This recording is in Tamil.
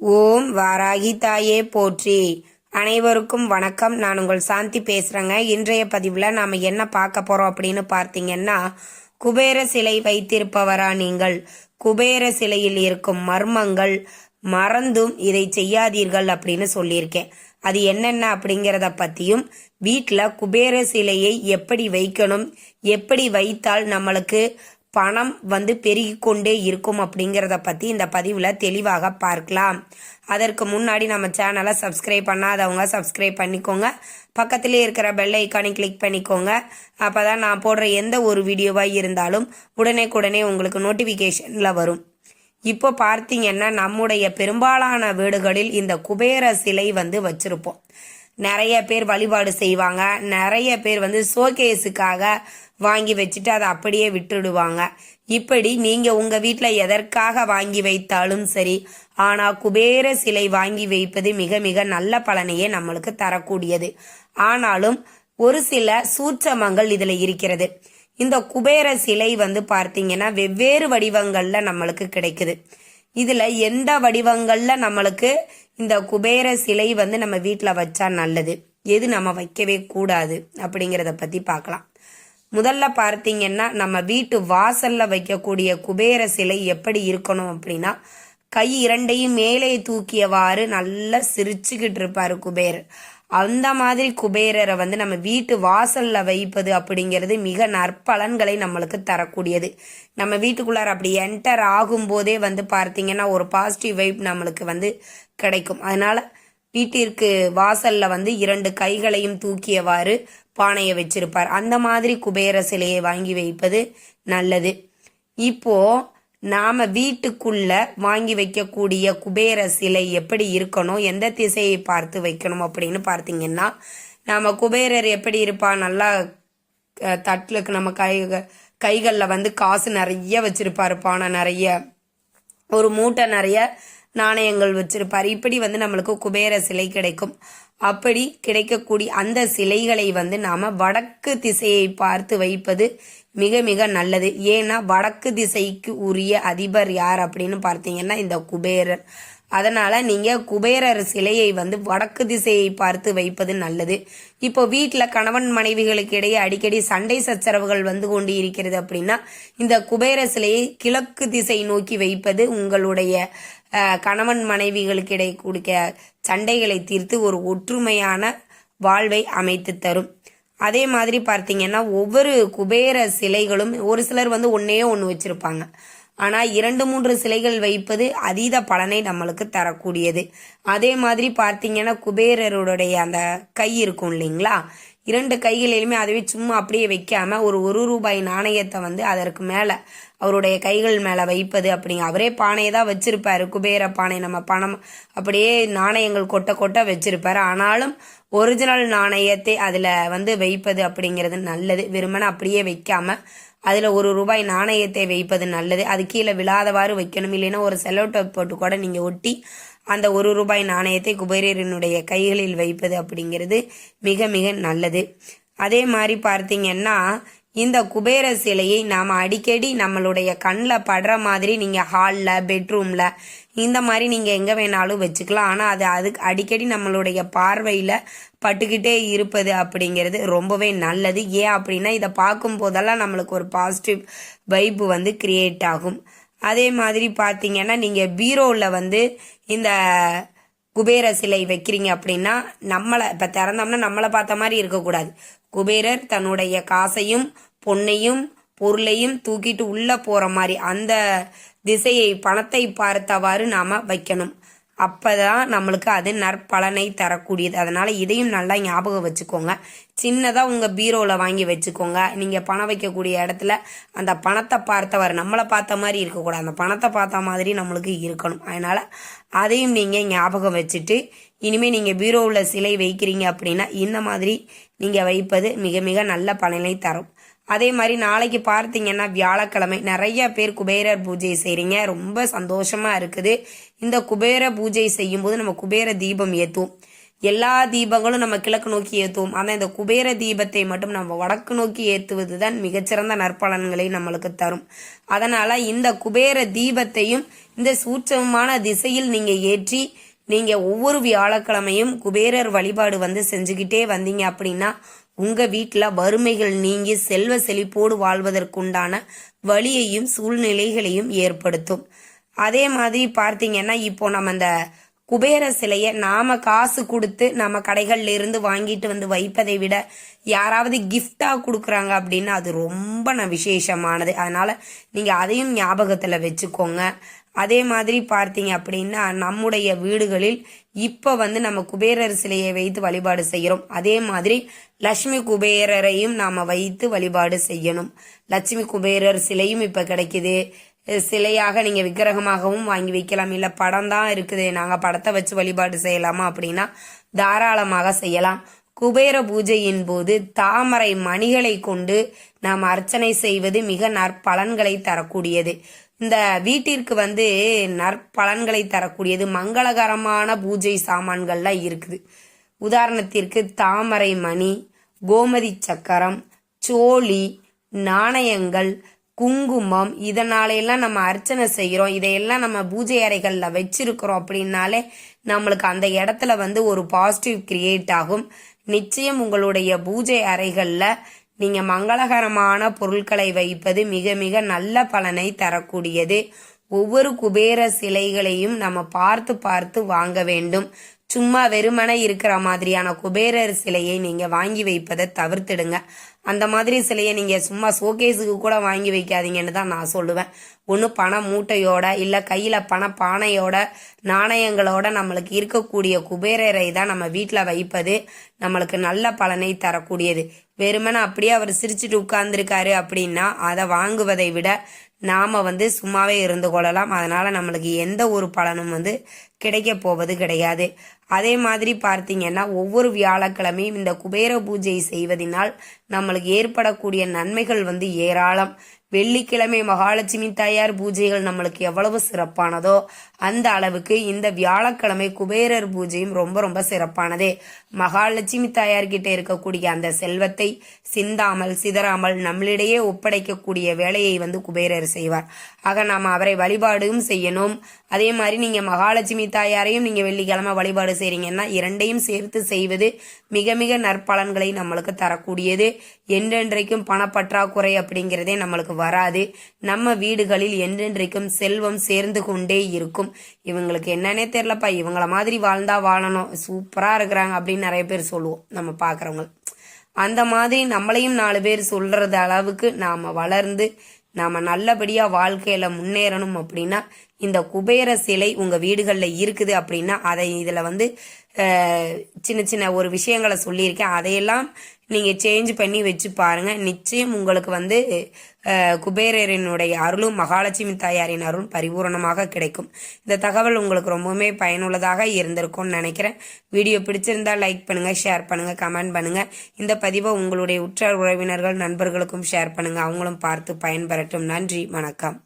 ஓம் வாராகி தாயே போற்றி. அனைவருக்கும் வணக்கம். நான் உங்கள் சாந்தி பேசுகிறேங்க இன்றைய பதிவில் நாம் என்ன பார்க்க போகிறோம் அப்படின்னு பார்த்தீங்கன்னா குபேர சிலை வைத்திருப்பவரா நீங்கள். குபேர சிலையில் இருக்கும் மர்மங்கள் மறந்தும் இதை செய்யாதீர்கள் அப்படின்னு சொல்லியிருக்கேன். அது என்னென்ன அப்படிங்கிறத பற்றியும் வீட்டில் குபேர சிலையை எப்படி வைக்கணும் எப்படி வைத்தால் நம்மளுக்கு பணம் வந்து பெருகிக்கொண்டே இருக்கும் அப்படிங்கிறத பற்றி இந்த பதிவில் தெளிவாக பார்க்கலாம். அதற்கு முன்னாடி நம்ம சேனலை சப்ஸ்கிரைப் பண்ணாதவங்க சப்ஸ்கிரைப் பண்ணிக்கோங்க. பக்கத்திலே இருக்கிற பெல் ஐக்கானை கிளிக் பண்ணிக்கோங்க. அப்போ தான் நான் போடுற எந்த ஒரு வீடியோவாக இருந்தாலும் உடனே உங்களுக்கு நோட்டிஃபிகேஷனில் வரும். இப்போ பார்த்தீங்கன்னா நம்முடைய பெரும்பாலான வீடுகளில் இந்த குபேர சிலை வந்து வச்சுருப்போம். நிறைய பேர் வழிபாடு செய்வாங்க. நிறைய பேர் வந்து ஷோகேஸுக்காக வாங்கி வச்சுட்டு அதை அப்படியே விட்டுடுவாங்க. இப்படி நீங்கள் உங்கள் வீட்டில் எதற்காக வாங்கி வைத்தாலும் சரி ஆனால் குபேர சிலை வாங்கி வைப்பது மிக மிக நல்ல பலனையே நம்மளுக்கு தரக்கூடியது. ஆனாலும் ஒரு சில சூட்சமங்கள் இதில் இருக்கிறது. இந்த குபேர சிலை வந்து பார்த்தீங்கன்னா வெவ்வேறு வடிவங்களில் நம்மளுக்கு கிடைக்குது. இதில் எந்த வடிவங்களில் நம்மளுக்கு இந்த குபேர சிலை வந்து நம்ம வீட்டில் வச்சா நல்லது? எது நம்ம வைக்கவே கூடாது? அப்படிங்கிறத பற்றி பார்க்கலாம் முதல்ல பார்த்தீங்கன்னா நம்ம வீட்டு வாசலில் வைக்கக்கூடிய குபேர சிலை எப்படி இருக்கணும் அப்படின்னா கை இரண்டையும் மேலே தூக்கியவாறு நல்லா சிரிச்சுக்கிட்டு இருப்பார் குபேரர். அந்த மாதிரி குபேரரை வந்து நம்ம வீட்டு வாசல்ல வைப்பது அப்படிங்கிறது மிக நற்பலன்களை நம்மளுக்கு தரக்கூடியது. நம்ம வீட்டுக்குள்ளார அப்படி என்டர் ஆகும்போதே வந்து பார்த்தீங்கன்னா ஒரு பாசிட்டிவ் வைப் நம்மளுக்கு வந்து கிடைக்கும். அதனால வீட்டிற்கு வாசல்ல வந்து இரண்டு கைகளையும் தூக்கியவாறு பானையை வச்சிருப்பார். அந்த மாதிரி குபேர சிலையை வாங்கி வைப்பது நல்லது. இப்போது நாம வீட்டுக்குள்ள வாங்கி வைக்கக்கூடிய குபேர சிலை எப்படி இருக்கணும் எந்த திசையை பார்த்து வைக்கணும் அப்படின்னு பார்த்தீங்கன்னா நாம குபேரர் எப்படி இருப்பா நல்லா தட்டுலுக்கு நம்ம கை கைகளில் வந்து காசு நிறைய வச்சிருப்பாரு பானை நிறைய ஒரு மூட்டை நிறைய நாணயங்கள் வச்சிருப்பார். இப்படி வந்து நம்மளுக்கு குபேர சிலை கிடைக்கும். அப்படி கிடைக்கக்கூடிய அந்த சிலைகளை வந்து நாம வடக்கு திசையை பார்த்து வைப்பது மிக மிக நல்லது. ஏன்னா வடக்கு திசைக்கு உரிய அதிபர் யார் அப்படின்னு பார்த்தீங்கன்னா இந்த குபேரர். அதனால நீங்க குபேரர் சிலையை வந்து வடக்கு திசையை பார்த்து வைப்பது நல்லது. இப்போ வீட்டில் கணவன் மனைவிகளுக்கு இடையே அடிக்கடி சண்டை சச்சரவுகள் வந்து கொண்டு இருக்கிறது அப்படின்னா இந்த குபேர சிலையை கிழக்கு திசை நோக்கி வைப்பது உங்களுடைய கணவன் மனைவிகளுக்கு இடையே கொடுக்க சண்டைகளை தீர்த்து ஒரு ஒற்றுமையான வாழ்வை அமைத்து தரும். அதே மாதிரி பார்த்தீங்கன்னா ஒவ்வொரு குபேர சிலைகளும் ஒரு சிலர் வந்து ஒன்றையே ஒன்று வச்சுருப்பாங்க. ஆனால் இரண்டு மூன்று சிலைகள் வைப்பது அதீத பலனை நம்மளுக்கு தரக்கூடியது. அதே மாதிரி பார்த்தீங்கன்னா குபேரருடைய அந்த கை இருக்கும் இல்லைங்களா? இரண்டு கைகளிலுமே அதுவே சும்மா அப்படியே வைக்காம ஒரு ஒரு ரூபாய் நாணயத்தை வந்து அதற்கு மேலே அவருடைய கைகள் மேலே வைப்பது அப்படிங்க. அவரே பானையை தான் வச்சிருப்பாரு. குபேர பானை நம்ம பணம் அப்படியே நாணயங்கள் கொட்ட கொட்ட வச்சிருப்பாரு. ஆனாலும் ஒரிஜினல் நாணயத்தை அதில் வந்து வைப்பது அப்படிங்கிறது நல்லது. வெறுமனை அப்படியே வைக்காம அதில் ஒரு ரூபாய் நாணயத்தை வைப்பது நல்லது. அது கீழே விழாதவாறு வைக்கணும். இல்லைன்னா ஒரு செலோட்டோ போட்டு கூட நீங்கள் ஒட்டி அந்த ஒரு ரூபாய் நாணயத்தை குபேரனுடைய கைகளில் வைப்பது அப்படிங்கிறது மிக மிக நல்லது. அதே மாதிரி பார்த்தீங்கன்னா இந்த குபேர சிலையை நாம் அடிக்கடி நம்மளுடைய கண்ணில் படுற மாதிரி நீங்கள் ஹாலில் பெட்ரூமில் இந்த மாதிரி நீங்கள் எங்கே வேணாலும் வச்சுக்கலாம். ஆனால் அது அதுக்கு அடிக்கடி நம்மளுடைய பார்வையில் பட்டுக்கிட்டே இருப்பது அப்படிங்கிறது ரொம்பவே நல்லது. ஏன் அப்படின்னா இதை பார்க்கும் போதெல்லாம் நம்மளுக்கு ஒரு பாசிட்டிவ் வைப்பு வந்து கிரியேட் ஆகும். அதே மாதிரி பார்த்தீங்கன்னா நீங்கள் பீரோவில் வந்து இந்த குபேர சிலை வைக்கிறீங்க அப்படின்னா நம்மளை இப்போ திறந்தோம்னா நம்மளை பார்த்த மாதிரி இருக்கக்கூடாது. குபேரர் தன்னுடைய காசையும் பொண்ணையும் பொருளையும் தூக்கிட்டு உள்ளே போகிற மாதிரி அந்த திசையை பணத்தை பார்த்தவாறு நாம் வைக்கணும். அப்பதான் நம்மளுக்கு அது நற்பலனை தரக்கூடியது. அதனால் இதையும் நல்லா ஞாபகம் வச்சுக்கோங்க. சின்னதாக உங்கள் பீரோவில் வாங்கி வச்சுக்கோங்க. நீங்கள் பணம் வைக்கக்கூடிய இடத்துல அந்த பணத்தை பார்த்தவர் நம்மளை பார்த்த மாதிரி இருக்கக்கூடாது. அந்த பணத்தை பார்த்த மாதிரி நம்மளுக்கு இருக்கணும். அதனால் அதையும் நீங்கள் ஞாபகம் வச்சுட்டு இனிமேல் நீங்கள் பீரோவில் சிலை வைக்கிறீங்க அப்படின்னா இந்த மாதிரி நீங்கள் வைப்பது மிக மிக நல்ல பலனை தரும். அதே மாதிரி நாளைக்கு பார்த்தீங்கன்னா வியாழக்கிழமை நிறைய பேர் குபேரர் பூஜை செய்கிறீங்க ரொம்ப சந்தோஷமாக இருக்குது. இந்த குபேர பூஜை செய்யும்போது நம்ம குபேர தீபம் ஏற்றுவோம் எல்லா தீபங்களும் நம்ம கிழக்கு நோக்கி ஏற்றுவோம் ஆனால் இந்த குபேர தீபத்தை மட்டும் நம்ம வடக்கு நோக்கி ஏற்றுவது தான் மிகச்சிறந்த நற்பலன்களை நம்மளுக்கு தரும். அதனால் இந்த குபேர தீபத்தையும் இந்த சூட்சமான திசையில் நீங்கள் ஏற்றி நீங்கள் ஒவ்வொரு வியாழக்கிழமையும் குபேரர் வழிபாடு வந்து செஞ்சுக்கிட்டே வந்தீங்க அப்படின்னா உங்க வீட்டில் வறுமைகள் நீங்கி செல்வ செழிப்போடு வாழ்வதற்குண்டான வழியையும் சூழ்நிலைகளையும் ஏற்படுத்தும். அதே மாதிரி பார்த்தீங்கன்னா இப்போ நம்ம அந்த குபேர சிலையை நாம காசு கொடுத்து நம்ம கடைகள்ல இருந்து வாங்கிட்டு வந்து வைப்பதை விட யாராவது கிஃப்டா கொடுக்குறாங்க அப்படின்னா அது ரொம்ப நான் விசேஷமானது. அதனால நீங்க அதையும் ஞாபகத்துல வச்சுக்கோங்க. அதே மாதிரி பார்த்தீங்க அப்படின்னா நம்முடைய வீடுகளில் இப்போ வந்து நம்ம குபேரர் சிலையை வைத்து வழிபாடு செய்கிறோம். அதே மாதிரி லட்சுமி குபேரரையும் நாம் வைத்து வழிபாடு செய்யணும். லட்சுமி குபேரர் சிலையும் இப்போ கிடைக்குது. சிலையாக நீங்கள் விக்கிரகமாகவும் வாங்கி வைக்கலாம். இல்லை படம் தான் இருக்குது. நாங்கள் படத்தை வச்சு வழிபாடு செய்யலாமா அப்படின்னா தாராளமாக செய்யலாம். குபேர பூஜையின் போது தாமரை மணிகளை கொண்டு நாம் அர்ச்சனை செய்வது மிக நற்பலன்களை தரக்கூடியது. இந்த வீட்டிற்கு வந்து நற்பலன்களை தரக்கூடியது மங்களகரமான பூஜை சாமான்கள்லாம் இருக்குது. உதாரணத்திற்கு தாமரை மணி கோமதி சக்கரம் சோழி நாணயங்கள் குங்குமம் இதனாலையெல்லாம் நம்ம அர்ச்சனை செய்கிறோம். இதையெல்லாம் நம்ம பூஜை அறைகளில் வச்சிருக்கிறோம் அப்படின்னாலே நம்மளுக்கு அந்த இடத்துல வந்து ஒரு பாசிட்டிவ் கிரியேட் ஆகும். நிச்சயம் உங்களுடைய பூஜை அறைகளில் நீங்க மங்களகரமான பொருட்களை வைப்பது மிக மிக நல்ல பலனை தரக்கூடியது. ஒவ்வொரு குபேர சிலைகளையும் நம்ம பார்த்து பார்த்து வாங்க வேண்டும். சும்மா வெறுமனை இருக்கிற மாதிரியான குபேரர் சிலையை நீங்க வாங்கி வைப்பதை தவிர்த்துடுங்க. அந்த மாதிரி சிலையை நீங்க சும்மா ஷோகேஸுக்கு கூட வாங்கி வைக்காதீங்கன்னு தான் நான் சொல்லுவேன். ஒன்று பண மூட்டையோட இல்லை கையில் பண பானையோட நாணயங்களோட நம்மளுக்கு இருக்கக்கூடிய குபேரரை தான் நம்ம வீட்டில் வைப்பது நம்மளுக்கு நல்ல பலனை தரக்கூடியது. வெறுமனை அப்படியே அவர் சிரிச்சுட்டு உட்கார்ந்துருக்காரு அப்படின்னா அதை வாங்குவதை விட நாம் வந்து சும்மாவே இருந்து கொள்ளலாம். அதனால் நம்மளுக்கு எந்த ஒரு பலனும் வந்து கிடைக்க போவது கிடையாது. அதே மாதிரி பார்த்தீங்கன்னா ஒவ்வொரு வியாழக்கிழமையும் இந்த குபேர பூஜை செய்வதனால் நம்மளுக்கு ஏற்படக்கூடிய நன்மைகள் வந்து ஏராளம். வெள்ளிக்கிழமை மகாலட்சுமி தாயார் பூஜைகள் நம்மளுக்கு எவ்வளவு சிறப்பானதோ அந்த அளவுக்கு இந்த வியாழக்கிழமை குபேரர் பூஜையும் ரொம்ப ரொம்ப சிறப்பானது. மகாலட்சுமி தாயார்கிட்ட இருக்கக்கூடிய அந்த செல்வத்தை சிந்தாமல் சிதறாமல் நம்மளிடையே ஒப்படைக்கக்கூடிய வேலையை வந்து குபேரர் செய்வார். ஆக நாம் அவரை வழிபாடும் செய்யணும். அதே மாதிரி நீங்கள் மகாலட்சுமி தாயாரையும் நீங்கள் வெள்ளிக்கிழமை வழிபாடு செய்றீங்கன்னா இரண்டையும் சேர்த்து செய்வது மிக மிக நற்பலன்களை நம்மளுக்கு தரக்கூடியது. என்றென்றைக்கும் பணப்பற்றாக்குறை அப்படிங்கிறதே நம்மளுக்கு வராது. நம்ம வீடுகளில் என்றென்றைக்கும் செல்வம் சேர்ந்து கொண்டே இருக்கும். இவங்களுக்கு என்னன்னே தெரியலப்பா. இவங்கள மாதிரி வாழ்ந்தா வாழணும். சூப்பரா இருக்கிறாங்க அப்படின்னு நிறைய பேர் சொல்லுவோம். நம்ம பாக்குறவங்க. அந்த மாதிரி நம்மளையும் நாலு பேர் சொல்றது அளவுக்கு நாம வளர்ந்து நாம நல்லபடியா வாழ்க்கையில முன்னேறணும் அப்படின்னா இந்த குபேர சிலை உங்க வீடுகளில் இருக்குது அப்படின்னா அதை இதுல வந்து சின்ன சின்ன ஒரு விஷயங்களை சொல்லியிருக்கேன். அதையெல்லாம் நீங்கள் சேஞ்ச் பண்ணி வச்சு பாருங்கள் நிச்சயம் உங்களுக்கு வந்து குபேரரினுடைய அருளும் மகாலட்சுமி தாயாரின் அருளும் பரிபூரணமாக கிடைக்கும். இந்த தகவல் உங்களுக்கு ரொம்பவுமே பயனுள்ளதாக இருந்திருக்கும்னு நினைக்கிறேன். வீடியோ பிடிச்சிருந்தா லைக் பண்ணுங்கள் ஷேர் பண்ணுங்கள் கமெண்ட் பண்ணுங்கள் இந்த பதிவை உங்களுடைய உற்றார் உறவினர்கள் நண்பர்களுக்கும் ஷேர் பண்ணுங்கள் அவங்களும் பார்த்து பயன்பெறட்டும். நன்றி வணக்கம்.